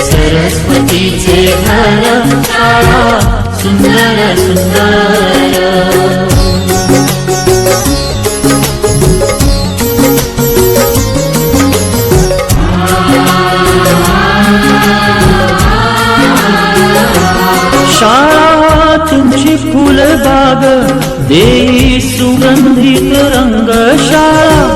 सरस्वतीचे घर शाळा सुंदर सुंदर। शाळा तुमची फुलबाग देई सुगंधित रंग शाळा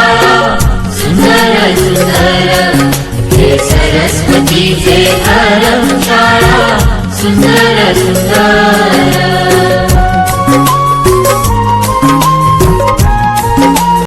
Hasna